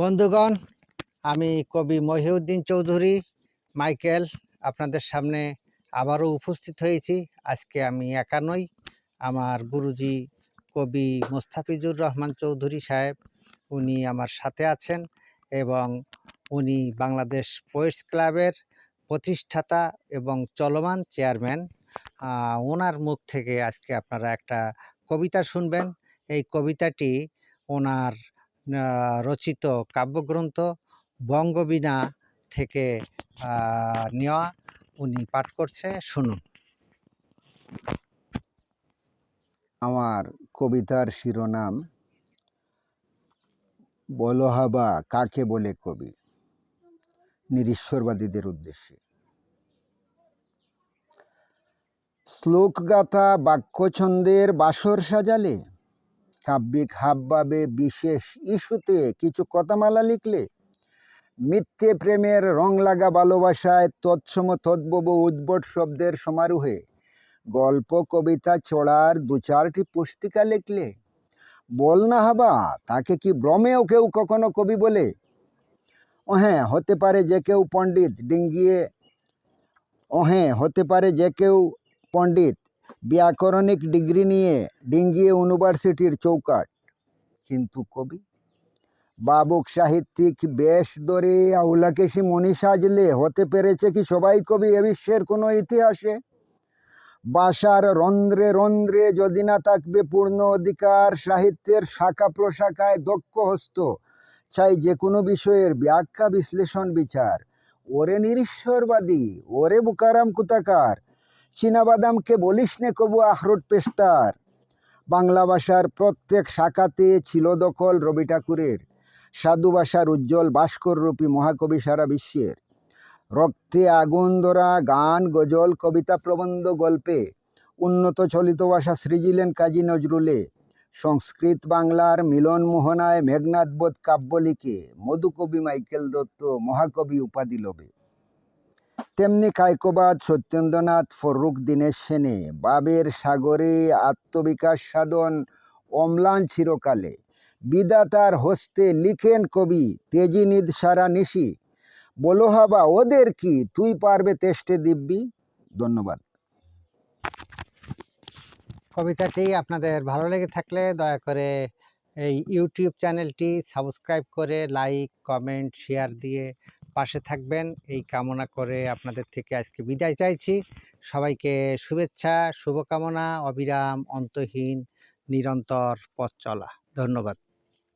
বন্ধুগণ, আমি কবি মহিউদ্দিন চৌধুরী, মাইকেল আপনাদের সামনে আবারও উপস্থিত হয়েছি। আজকে আমি একা নই, আমার গুরুজি কবি মোস্তাফিজুর রহমান চৌধুরী সাহেব, উনি আমার সাথে আছেন এবং উনি বাংলাদেশ পোয়েটস ক্লাবের প্রতিষ্ঠাতা এবং চলমান চেয়ারম্যান। ওনার মুখ থেকে আজকে আপনারা একটা কবিতা শুনবেন। এই কবিতাটি ওনার রচিত কাব্যগ্রন্থ বঙ্গবীণা থেকে নেওয়া উনি পাঠ করছে, শুনুন। আমার কবিতার শিরোনাম বলহাবা কাকে বলে কবি? নিরীশ্বরবাদীদের উদ্দেশ্যে। শ্লোকগাথা, বাক্যছন্দের বাসর সাজালে কাব্যিক হাবভাবে বিশেষ ইস্যুতে কিছু কথামালা লিখলে? মিথ্যে প্রেমের রং লাগা ভালোবাসায় তৎসম তদ্ভব উদ্ভট শব্দের সমারোহে গল্প, কবিতা চড়ার দু চারটি পুস্তিকা লিখলে? বল না হাবা, তাকে কি ভ্রমেও কেউ কখনো কবি বলে? ও হ্যাঁ হতে পারে যে কেউ পণ্ডিত ডিঙ্গিয়ে ও হ্যাঁ হতে পারে যে কেউ পণ্ডিত ব্যাকরণিক ডিগ্রি নিয়ে ডিঙ্গিয়ে ইউনিভার্সিটির চৌকাট কিন্তু কবি? বাবুক সাহিত্যিক বেশ ধরে আউলাকেশি মনি সাজলে হতে পেরেছে কি সবাই কবি এ বিশ্বের কোনো ইতিহাসে? বাসার রন্ধ্রে রন্ধ্রে যদি না থাকবে পূর্ণ অধিকার, সাহিত্যের শাখা প্রশাখায় দক্ষ হস্ত, চাই যে কোনো বিষয়ের ব্যাখ্যা, বিশ্লেষণ, বিচার। ওরে নিরীশ্বরবাদী, ওরে বুকারাম কুতাকার চীনাবাদামকে বলিস নে কবু আখরোট পেস্তার। বাংলা ভাষার প্রত্যেক শাখাতে ছিল দখল রবি ঠাকুরের। সাধু ভাষার উজ্জ্বল ভাস্কর রূপী মহাকবি সারা বিশ্বের। রক্তে আগুন ধরা, গান, গজল, কবিতা প্রবন্ধ, গল্পে উন্নত চলিত ভাষা সৃজিলেন কাজী নজরুলে। সংস্কৃত বাংলার মিলন মোহনায় মেঘনাথবোধ কাব্য লিখে মধুকবি মাইকেল দত্ত মহাকবি উপাধি লবে তেমনি কায়কোবাদ সত্যেন্দ্রনাথ ফরুক দীনেশ সেনে, বাবের সাগরে আত্মবিকাশ সাধন অম্লান চিরকালে। বিদাতার হস্তে লিখেন কবি তেজিনিদ সারা নিশি বলো হাবা ওদের কি তুই পারবে তেষ্টে দিব্যি? ধন্যবাদ। কবিতাটি আপনাদের ভালো লেগে থাকলে দয়া করে এই ইউটিউব চ্যানেলটি সাবস্ক্রাইব করে লাইক, কমেন্ট, শেয়ার দিয়ে পাশে থাকবেন। এই কামনা করে আপনাদের থেকে আজকে বিদায় চাইছি। সবাইকে শুভেচ্ছা, শুভকামনা, অবিরাম, অন্তহীন, নিরন্তর পথ চলা। ধন্যবাদ।